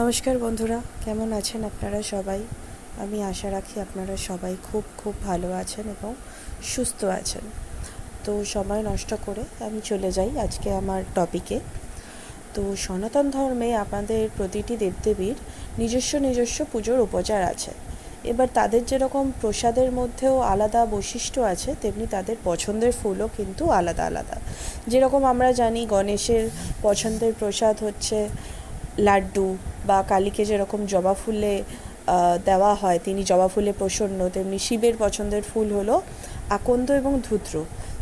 নমস্কার বন্ধুরা, কেমন আছেন আপনারা সবাই? আমি আশা রাখি আপনারা সবাই খুব খুব ভালো আছেন এবং সুস্থ আছেন। তো সময় নষ্ট করে আমি চলে যাই আজকে আমার টপিকে তো সনাতন ধর্মে আমাদের প্রতিটি দেবদেবীর নিজস্ব নিজস্ব পুজোর উপচার আছে। এবার তাদের যেরকম প্রসাদের মধ্যেও আলাদা বৈশিষ্ট্য আছে, তেমনি তাদের পছন্দের ফুলও কিন্তু আলাদা আলাদা। যেরকম আমরা জানি গণেশের পছন্দের প্রসাদ হচ্ছে লাড্ডু বা কালীকে যেরকম জবা ফুলে দেওয়া হয়, তিনি জবা ফুলে প্রসন্ন। তেমনি শিবের পছন্দের ফুল হলো আকন্দ এবং ধূত্র।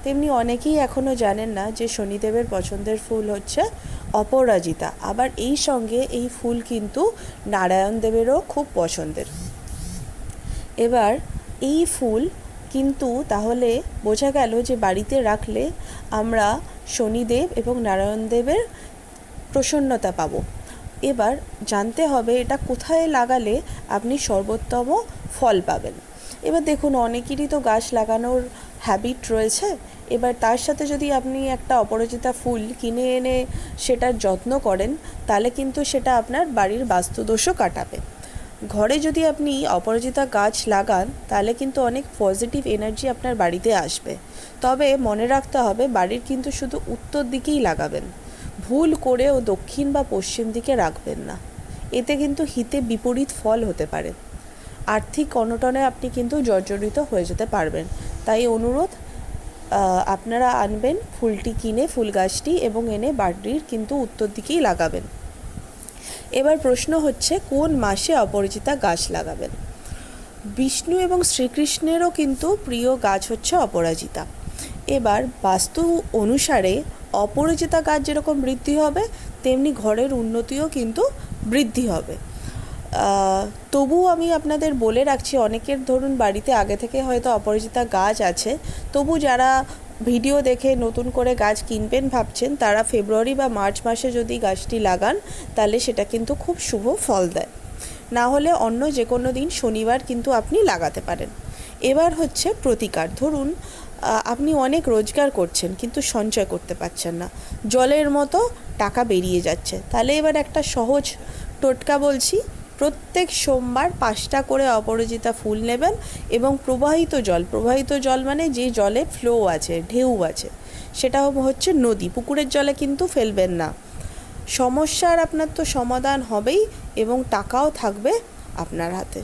তেমনি অনেকেই এখনও জানেন না যে শনিদেবের পছন্দের ফুল হচ্ছে অপরাজিতা। আবার এই সঙ্গে এই ফুল কিন্তু নারায়ণ দেবেরও খুব পছন্দের। এবার এই ফুল কিন্তু তাহলে বোঝা গেল যে বাড়িতে রাখলে আমরা শনিদেব এবং নারায়ণ দেবের প্রসন্নতা পাবো। এবার জানতে হবে এটা কোথায় লাগালে আপনি সর্বোত্তম ফল পাবেন। এবার দেখুন, অনেকেরই তো গাছ লাগানোর হ্যাবিট রয়েছে। এবার তার সাথে যদি আপনি একটা অপরাজিতা ফুল কিনে এনে সেটার যত্ন করেন, তাহলে কিন্তু সেটা আপনার বাড়ির বাস্তুদোষও কাটাবে। ঘরে যদি আপনি অপরাজিতা গাছ লাগান, তাহলে কিন্তু অনেক পজিটিভ এনার্জি আপনার বাড়িতে আসবে। তবে মনে রাখতে হবে, বাড়ির কিন্তু শুধু উত্তর দিকেই লাগাবেন। ভুল করেও দক্ষিণ বা পশ্চিম দিকে রাখবেন না। এতে কিন্তু হিতে বিপরীত ফল হতে পারে। আর্থিক অনটনে আপনি কিন্তু জর্জরিত হয়ে যেতে পারবেন। তাই অনুরোধ আপনারা আনবেন ফুলটি কিনে, ফুল গাছটি এবং এনে বাড়ির কিন্তু উত্তর দিকেই লাগাবেন। এবার প্রশ্ন হচ্ছে, কোন মাসে অপরাজিতা গাছ লাগাবেন? বিষ্ণু এবং শ্রীকৃষ্ণেরও কিন্তু প্রিয় গাছ হচ্ছে অপরাজিতা। এবার বাস্তু অনুসারে অপরিচিতা গাছ যেরকম বৃদ্ধি হবে, তেমনি ঘরের উন্নতিও কিন্তু বৃদ্ধি হবে। তবুও আমি আপনাদের বলে রাখছি, অনেকের ধরুন বাড়িতে আগে থেকে হয়তো অপরাজিতা গাছ আছে, তবু যারা ভিডিও দেখে নতুন করে গাছ কিনবেন ভাবছেন, তারা ফেব্রুয়ারি বা মার্চ মাসে যদি গাছটি লাগান, তাহলে সেটা কিন্তু খুব শুভ ফল দেয়। না হলে অন্য যে কোনো দিন শনিবার কিন্তু আপনি লাগাতে পারেন। এবার হচ্ছে প্রতিকার। ধরুন আপনি অনেক রোজগার করছেন, কিন্তু সঞ্চয় করতে পারছেন না। জলের মতো টাকা বেরিয়ে যাচ্ছে। তাহলে এবার একটা সহজ টোটকা বলছি, প্রত্যেক সোমবার পাঁচটা করে অপরাজিতা ফুল নেবেন এবং প্রবাহিত জল প্রবাহিত জল মানে যে জলে ফ্লো আছে, ঢেউ আছে, সেটা হচ্ছে নদী, পুকুরের জলে কিন্তু ফেলবেন না। সমস্যার আপনার তো সমাধান হবেই এবং টাকাও থাকবে আপনার হাতে।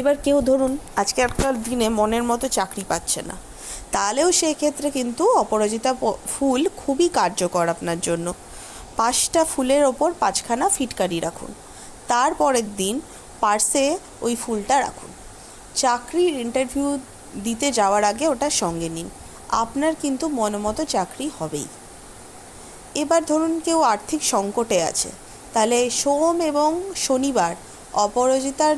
এবার কেউ ধরুন আজকালকার দিনে মনের মতো চাকরি পাচ্ছে না। তাহলেও সেক্ষেত্রে কিন্তু অপরাজিতা ফুল খুবই কার্যকর আপনার জন্য। পাঁচটা ফুলের ওপর পাঁচখানা ফিটকারি রাখুন। তারপরের দিন পার্সে ওই ফুলটা রাখুন। চাকরির ইন্টারভিউ দিতে যাওয়ার আগে ওটা সঙ্গে নিন। আপনার কিন্তু মনোমতো চাকরি হবেই। এবার ধরুন কেউ আর্থিক সংকটে আছে, তাহলে সোম এবং শনিবার অপরাজিতার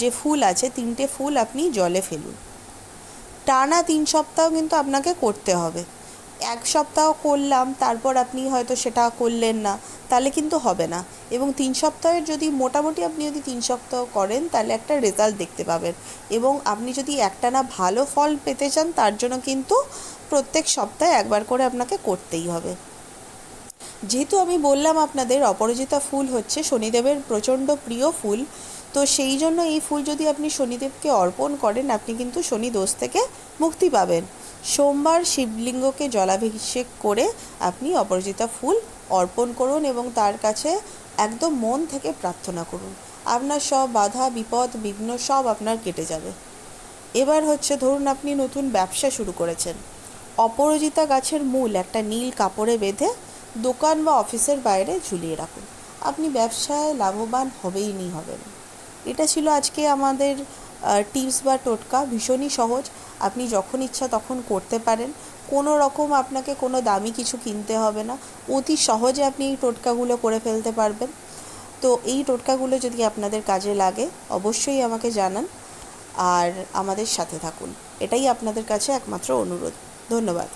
যে ফুল আছে, তিনটে ফুল আপনি জলে ফেলুন। টানা তিন সপ্তাহ কিন্তু আপনাকে করতে হবে। এক সপ্তাহ করলাম, তারপর আপনি হয়তো সেটা করলেন না, তাহলে কিন্তু হবে না। এবং তিন সপ্তাহের যদি মোটামুটি আপনি যদি তিন সপ্তাহ করেন, তাহলে একটা রেজাল্ট দেখতে পাবেন। এবং আপনি যদি একটানা ভালো ফল পেতে চান, তার জন্য কিন্তু প্রত্যেক সপ্তাহে একবার করে আপনাকে করতেই হবে। যেহেতু আমি বললাম আপনাদের অপরাজিতা ফুল হচ্ছে শনিদেবের প্রচণ্ড প্রিয় ফুল তো সেই জন্য এই ফুল যদি আপনি শনিদেবকে অর্পণ করেন, আপনি কিন্তু শনি দোষ থেকে মুক্তি পাবেন। সোমবার শিবলিঙ্গকে জলাভিষেক করে আপনি অপরাজিতা ফুল অর্পণ করুন এবং তার কাছে একদম মন থেকে প্রার্থনা করুন। আপনার সব বাধা, বিপদ, বিঘ্ন সব আপনার কেটে যাবে। এবার হচ্ছে ধরুন আপনি নতুন ব্যবসা শুরু করেছেন। অপরাজিতা গাছের মূল একটা নীল কাপড়ে বেঁধে দোকান বা অফিসের বাইরে ঝুলিয়ে রাখুন। আপনি ব্যবসায় লাভবান হবেই নি হবেন। এটা ছিল আজকে আমাদের টিপস বা টোটকা, ভীষণই সহজ। আপনি যখন ইচ্ছা তখন করতে পারেন। কোনো রকম আপনাকে কোনো দামি কিছু কিনতে হবে না। অতি সহজে আপনি এই টোটকাগুলো করে ফেলতে পারবেন। তো এই টোটকাগুলো যদি আপনাদের কাজে লাগে, অবশ্যই আমাকে জানান। আর আমাদের সাথে থাকুন। এটাই আপনাদের কাছে একমাত্র অনুরোধ। ধন্যবাদ।